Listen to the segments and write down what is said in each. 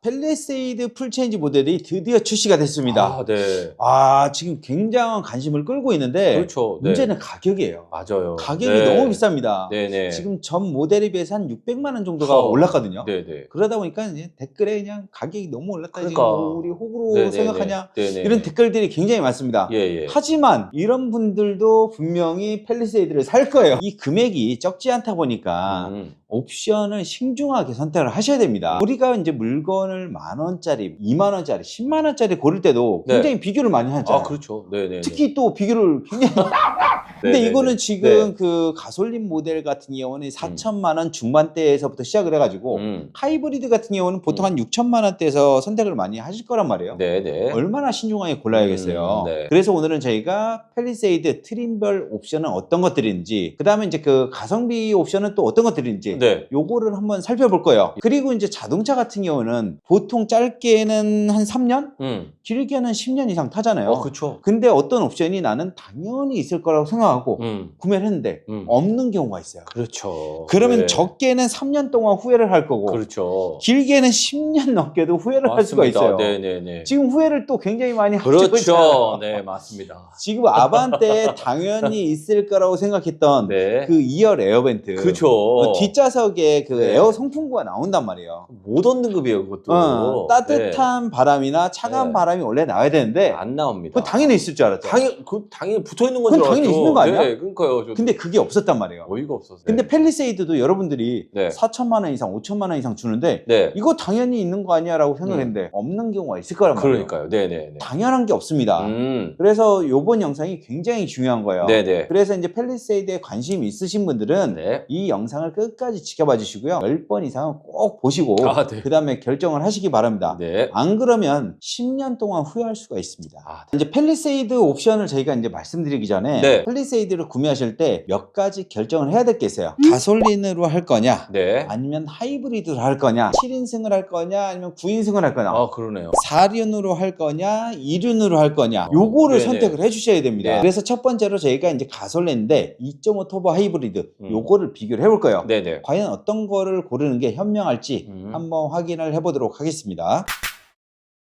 펠리세이드 풀체인지 모델이 드디어 출시가 됐습니다. 아, 네. 아, 지금 굉장한 관심을 끌고 있는데 그렇죠. 네. 문제는 가격이에요. 맞아요. 가격이 네. 너무 비쌉니다. 네 네. 지금 전 모델에 비해서 한 600만 원 정도가 어. 올랐거든요. 네 네. 그러다 보니까 이제 댓글에 그냥 가격이 너무 올랐다. 그러니까. 지금 우리 호구로 네네네. 생각하냐 네 네. 이런 댓글들이 굉장히 많습니다. 예, 예. 하지만 이런 분들도 분명히 펠리세이드를 살 거예요. 이 금액이 적지 않다 보니까 음. 옵션을 신중하게 선택을 하셔야 됩니다. 우리가 이제 물건 을 만 원짜리, 2만 원짜리, 10만 원짜리 고를 때도 네. 굉장히 비교를 많이 하잖아요. 아, 그렇죠. 네네. 특히 또 비교를 굉장히 근데 네네네. 이거는 지금 네. 그 가솔린 모델 같은 경우는 4천만 원 중반대에서부터 시작을 해가지고 음. 하이브리드 같은 경우는 보통 음. 한 6천만 원대에서 선택을 많이 하실 거란 말이에요. 네네. 얼마나 신중하게 골라야겠어요. 음, 네. 그래서 오늘은 저희가 펠리세이드 트림별 옵션은 어떤 것들인지, 그 다음에 이제 그 가성비 옵션은 또 어떤 것들인지, 네. 요거를 한번 살펴볼 거예요. 그리고 이제 자동차 같은 경우는 보통 짧게는 한 3년, 음. 길게는 10년 이상 타잖아요. 어, 그렇죠. 근데 어떤 옵션이 나는 당연히 있을 거라고 생각 하고 음. 구매를 했는데 음. 없는 경우가 있어요. 그렇죠. 그러면 네. 적게는 3년 동안 후회를 할 거고 그렇죠. 길게는 10년 넘게도 후회를 할 수가 맞습니다. 있어요. 네네네. 지금 후회를 또 굉장히 많이 하고 그렇죠. 있잖아요. 네, 맞습니다. 지금 아반떼에 당연히 있을 거라고 생각했던 네. 그 2열 에어벤트 그렇죠. 그 뒷좌석에 그 네. 에어 송풍구가 나온단 말이에요. 못 얻는 급이에요, 그것도. 어, 따뜻한 바람이나 차가운 네. 바람이 원래 나와야 네. 되는데 안 나옵니다. 당연히 있을 줄 알았죠. 당연 그 당연히 붙어 있는 건 그건 줄 당연히 알았죠. 있는 거 아니야? 네, 그러니까요. 저도 근데 그게 없었단 말이에요. 어이가 없었어요. 근데 펠리세이드도 여러분들이 네. 4천만 원 이상, 5천만 원 이상 주는데 네. 이거 당연히 있는 거 아니야라고 생각했는데 없는 경우가 있을 거란 말이에요. 그러니까요. 네, 네, 네. 당연한 게 없습니다. 음. 그래서 이번 영상이 굉장히 중요한 거예요. 네, 네. 그래서 이제 펠리세이드에 관심이 있으신 분들은 네. 이 영상을 끝까지 지켜봐 주시고요. 10번 이상은 꼭 보시고 아, 네. 그 다음에 결정을 하시기 바랍니다. 네. 안 그러면 10년 동안 후회할 수가 있습니다. 아, 이제 펠리세이드 옵션을 저희가 이제 말씀드리기 전에 네. 펠리세이드 를 구매하실 때 몇 가지 결정을 해야 될 게 있어요. 가솔린으로 할 거냐, 네. 아니면 하이브리드로 할 거냐, 7인승을 할 거냐, 아니면 9인승을 할 거냐. 아, 그러네요. 4륜으로 할 거냐, 2륜으로 할 거냐, 요거를 네네. 선택을 해주셔야 됩니다. 네. 그래서 첫 번째로 저희가 이제 가솔린인데 2.5 터보 하이브리드 음. 요거를 비교를 해볼 거예요. 네, 네. 과연 어떤 거를 고르는 게 현명할지 음. 한번 확인을 해보도록 하겠습니다.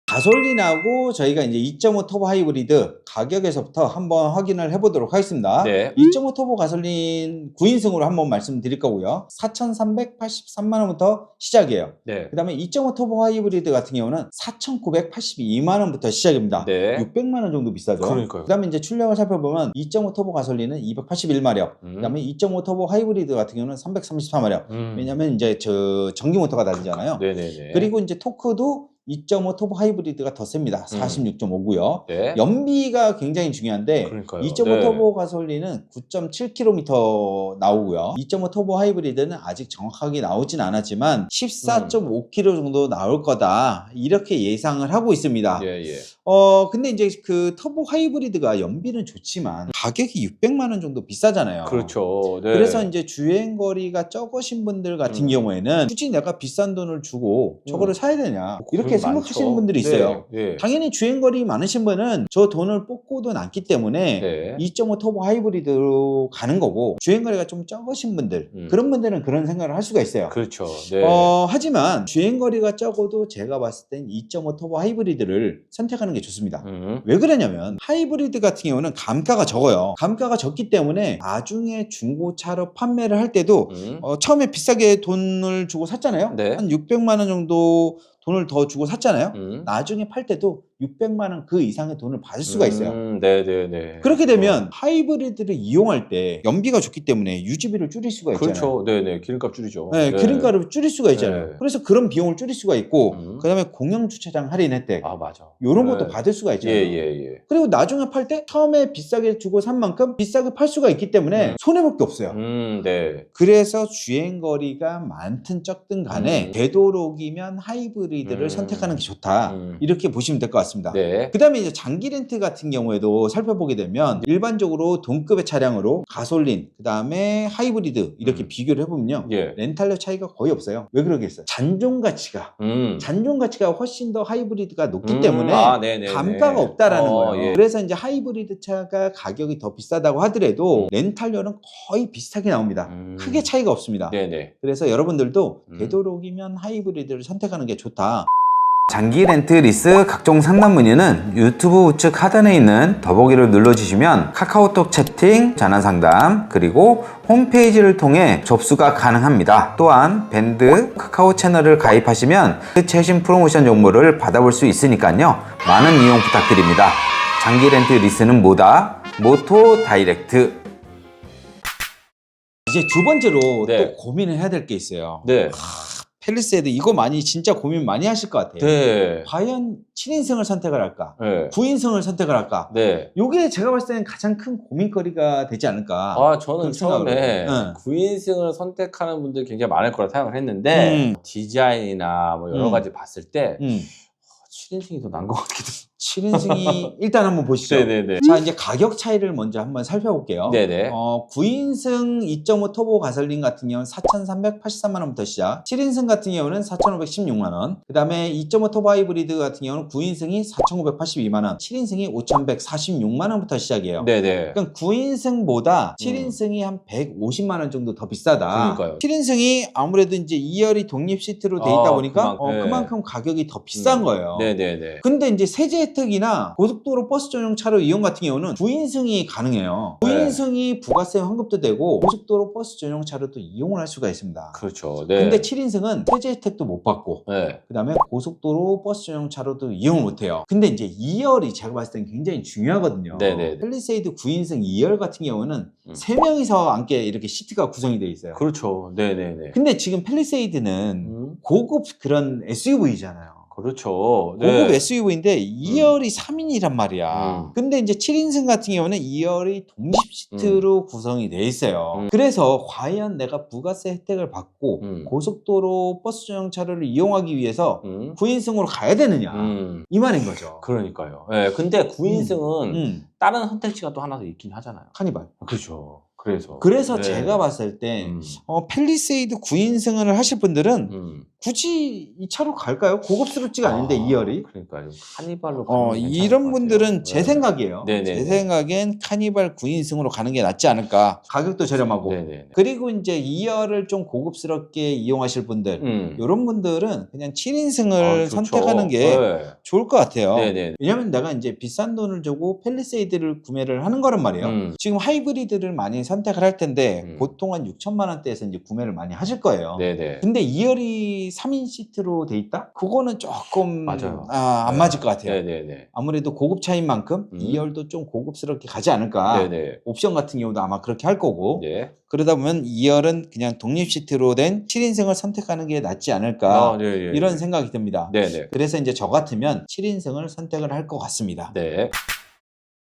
가솔린하고 저희가 이제 2.5 터보 하이브리드 가격에서부터 한번 확인을 해보도록 하겠습니다. 네. 2.5 터보 가솔린 9인승으로 한번 말씀드릴 거고요. 4,383만 원부터 시작이에요. 네. 그 다음에 2.5 터보 하이브리드 같은 경우는 4,982만 원부터 시작입니다. 네. 600만 원 정도 비싸죠. 그러니까요. 그 다음에 이제 출력을 살펴보면 2.5 터보 가솔린은 281마력, 음. 그 다음에 2.5 터보 하이브리드 같은 경우는 334마력. 음. 왜냐면 이제 저 전기 모터가 다르잖아요. 네, 네, 네. 그리고 이제 토크도 2.5 터보 하이브리드가 더 셉니다. 음. 46.5고요. 네. 연비가 굉장히 중요한데 그러니까요. 2.5 네. 터보 가솔린은 9.7km 나오고요. 2.5 터보 하이브리드는 아직 정확하게 나오진 않았지만 14.5km 정도 나올 거다. 이렇게 예상을 하고 있습니다. 예, 예. 어, 근데 이제 그 터보 하이브리드가 연비는 좋지만 가격이 600만 원 정도 비싸잖아요. 그렇죠. 네. 그래서 이제 주행 거리가 적으신 분들 같은 음. 경우에는 굳이 내가 비싼 돈을 주고 저거를 음. 사야 되냐 이렇게 그건 생각하시는 많죠. 분들이 있어요. 네. 네. 당연히 주행 거리 많으신 분은 저 돈을 뽑고도 남기 때문에 네. 2.5 터보 하이브리드로 가는 거고 주행 거리가 좀 적으신 분들 음. 그런 분들은 그런 생각을 할 수가 있어요. 그렇죠. 네. 어, 하지만 주행 거리가 적어도 제가 봤을 땐 2.5 터보 하이브리드를 선택하는 게 좋습니다. 음. 왜 그러냐면 하이브리드 같은 경우는 감가가 적어요. 감가가 적기 때문에 나중에 중고차로 판매를 할 때도 음. 어, 처음에 비싸게 돈을 주고 샀잖아요. 네. 한 600만 원 정도 돈을 더 주고 샀잖아요. 음. 나중에 팔 때도 600만 원 그 이상의 돈을 받을 수가 있어요. 음, 네, 네, 네. 그렇게 되면 하이브리드를 이용할 때 연비가 좋기 때문에 유지비를 줄일 수가 있잖아요. 그렇죠. 네, 네. 기름값 줄이죠. 네, 기름가를 줄일 수가 있잖아요. 네. 그래서 그런 비용을 줄일 수가 있고, 음. 그 다음에 공영 주차장 할인 혜택, 아, 맞아. 이런 네. 것도 받을 수가 예, 있잖아요. 예, 예. 그리고 나중에 팔 때 처음에 비싸게 주고 산 만큼 비싸게 팔 수가 있기 때문에 음. 손해볼 게 없어요. 음, 네. 그래서 주행 거리가 많든 적든 간에 음. 되도록이면 하이브리드를 음. 선택하는 게 좋다. 음. 이렇게 보시면 될 것 같습니다. 네. 그 다음에 이제 장기 렌트 같은 경우에도 살펴보게 되면 일반적으로 동급의 차량으로 가솔린, 그 다음에 하이브리드 이렇게 음. 비교를 해보면요. 예. 렌탈료 차이가 거의 없어요. 왜 그러겠어요? 잔존 가치가 음. 잔존 가치가 훨씬 더 하이브리드가 높기 음, 때문에 아. 감가가 없다라는 어, 거예요. 예. 그래서 이제 하이브리드 차가 가격이 더 비싸다고 하더라도 렌탈료는 거의 비슷하게 나옵니다. 음. 크게 차이가 없습니다. 네네. 그래서 여러분들도 음. 되도록이면 하이브리드를 선택하는 게 좋다. 장기 렌트 리스 각종 상담 문의는 유튜브 우측 하단에 있는 더보기를 눌러주시면 카카오톡 채팅, 전화 상담, 그리고 홈페이지를 통해 접수가 가능합니다. 또한 밴드 카카오 채널을 가입하시면 그 최신 프로모션 정보를 받아볼 수 있으니까요. 많은 이용 부탁드립니다. 장기 렌트 리스는 뭐다? 모토 다이렉트. 이제 두 번째로 네. 또 고민을 해야 될 게 있어요. 네. 펠리세이드 이거 많이 진짜 고민 많이 하실 것 같아요. 네. 과연 7인승을 선택을 할까? 네. 9인승을 선택을 할까? 네. 요게 제가 봤을 때는 가장 큰 고민거리가 되지 않을까. 아, 저는 처음에 해요. 네. 9인승을 선택하는 분들이 굉장히 많을 거라 생각을 했는데 음. 디자인이나 뭐 여러 음. 가지 봤을 때 음. 7인승이 더 나은 것 같기도 7인승이 일단 한번 보시죠. 네네네. 자, 이제 가격 차이를 먼저 한번 살펴볼게요. 네네. 어, 9인승 2.5 터보 가솔린 같은 경우는 4,383만 원부터 시작. 7인승 같은 경우는 4,516만 원. 그다음에 2.5 터보 하이브리드 같은 경우는 9인승이 4,982만 원, 7인승이 5,146만 원부터 시작이에요. 네네. 그러니까 9인승보다 7인승이 한 150만 원 정도 더 비싸다. 음. 그러니까요. 7인승이 아무래도 이제 2열이 독립 시트로 돼 있다 아, 보니까 그만- 어, 네. 그만큼 가격이 더 비싼 음. 거예요. 네네네. 근데 이제 세제 혜택 이나 고속도로 버스 전용 차로 이용 같은 경우는 9인승이 가능해요. 네. 9인승이 부가세 환급도 되고 고속도로 버스 전용 차로도 이용을 할 수가 있습니다. 그렇죠. 네. 근데 7인승은 세제 혜택도 못 받고 네. 그다음에 고속도로 버스 전용 차로도 이용을 못 해요. 근데 이제 2열이 제가 봤을 땐 굉장히 중요하거든요. 네네. 펠리세이드 9인승 2열 같은 경우는 음. 세 3명이서 앉게 이렇게 시트가 구성이 되어 있어요. 그렇죠. 네 네 네. 근데 지금 펠리세이드는 음. 고급 그런 SUV잖아요. 그렇죠. 고급 SUV인데 2열이 3인이란 말이야. 음. 근데 이제 7인승 같은 경우는 2열이 독립 시트로 구성이 돼 있어요. 음. 그래서 과연 내가 부가세 혜택을 받고 음. 고속도로 버스 전용 차로를 이용하기 위해서 음. 9인승으로 가야 되느냐. 음. 이 말인 거죠. 그러니까요. 네. 근데 9인승은 음. 다른 선택지가 또 하나 더 있긴 하잖아요. 카니발. 그렇죠. 그래서. 그래서 네. 제가 봤을 때 음. 어, 펠리세이드 9인승을 하실 분들은 음. 굳이 이 차로 갈까요? 고급스럽지가 않은데 아, 2열이. 그러니까요. 카니발로 가는 어, 게 괜찮을 이런 것 분들은 같아요. 제 네. 생각이에요. 네네네. 제 생각엔 카니발 9인승으로 가는 게 낫지 않을까. 가격도 저렴하고. 네네. 그리고 이제 2열을 좀 고급스럽게 이용하실 분들. 음. 이런 분들은 그냥 7인승을 아, 좋죠. 선택하는 게 네. 좋을 것 같아요. 네네. 왜냐면 내가 이제 비싼 돈을 주고 펠리세이드를 구매를 하는 거란 말이에요. 음. 지금 하이브리드를 많이 선 택을 할 텐데 음. 보통 한 6천만 원대에서 이제 구매를 많이 하실 거예요. 네네. 근데 2열이 3인 시트로 돼 있다? 그거는 조금 맞아요. 아, 안 네. 맞을 것 같아요. 네네네. 아무래도 고급 차인 만큼 음. 2열도 좀 고급스럽게 가지 않을까. 네네. 옵션 같은 경우도 아마 그렇게 할 거고. 네. 그러다 보면 2열은 그냥 독립 시트로 된 7인승을 선택하는 게 낫지 않을까. 아, 네, 네, 이런 네. 생각이 듭니다. 네네. 그래서 이제 저 같으면 7인승을 선택을 할 것 같습니다. 네.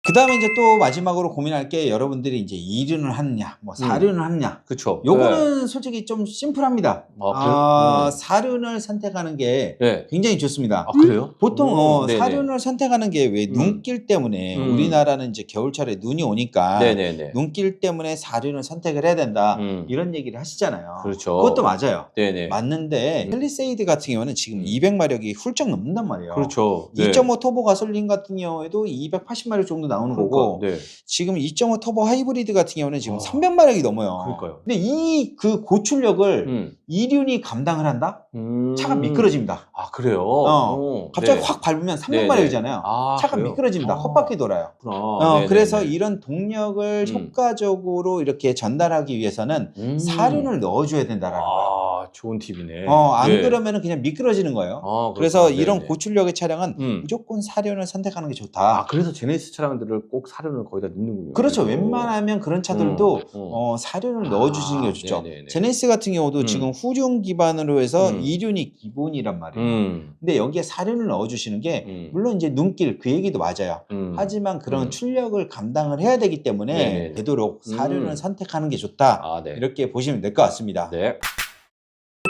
그 다음에 이제 또 마지막으로 고민할 게 여러분들이 이제 2륜을 하느냐, 뭐 4륜을 하느냐. 그쵸. 요거는 솔직히 좀 심플합니다. 아, 아, 그래요? 4륜을 선택하는 게 네. 네. 굉장히 좋습니다. 아, 그래요? 보통 음, 어, 네네. 사륜을 선택하는 게왜 음. 눈길 때문에 음. 우리나라는 이제 겨울철에 눈이 오니까 네네네. 눈길 때문에 사륜을 선택을 해야 된다 음. 이런 얘기를 하시잖아요. 그렇죠. 그것도 맞아요. 네네. 맞는데 음. 펠리세이드 같은 경우는 지금 200마력이 훌쩍 넘는단 말이에요. 그렇죠. 네. 2.5 터보 가솔린 같은 경우에도 280마력 정도 나오는 거고 그러니까, 네. 지금 2.5 터보 하이브리드 같은 경우는 지금 어. 300마력이 넘어요. 그러니까요. 근데 이 그 고출력을 음. 이륜이 감당을 한다? 음. 차가 미끄러집니다. 아, 그래요? 어. 어, 갑자기 네. 확 밟으면 네네. 300마력이잖아요. 아, 차가 그래요? 미끄러집니다. 아, 헛바퀴 돌아요. 어, 네네네. 그래서 이런 동력을 음. 효과적으로 이렇게 전달하기 위해서는 음. 사륜을 넣어줘야 된다라는 거예요. 아, 좋은 팁이네. 어, 안 네. 그러면 그냥 미끄러지는 거예요. 아, 그래서 그렇구나. 이런 네네. 고출력의 차량은 음. 무조건 사륜을 선택하는 게 아, 좋다. 그래서 제네시스 차량들을 꼭 사륜을 거기다 넣는군요. 그렇죠. 그래서. 웬만하면 그런 차들도 음, 음. 어, 사륜을 아, 넣어주시는 게 좋죠. 네네네. 제네시스 같은 경우도 음. 지금 후륜 기반으로 해서 음. 이륜이 기본이란 말이에요. 음. 근데 여기에 사륜을 넣어주시는 게 음. 물론 이제 눈길 그 얘기도 맞아요. 음. 하지만 그런 음. 출력을 감당을 해야 되기 때문에 네네네. 되도록 사륜을 음. 선택하는 게 좋다. 아, 네. 이렇게 보시면 될 것 같습니다. 네.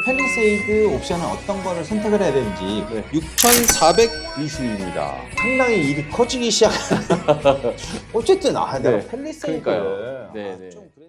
펠리세이드 옵션은 어떤 거를 선택을 해야 되는지 네. 6,400 20입니다. 상당히 일이 커지기 시작하는 어쨌든 아 내가 네. 그러니까요. 네, 아, 네. 좀 그래-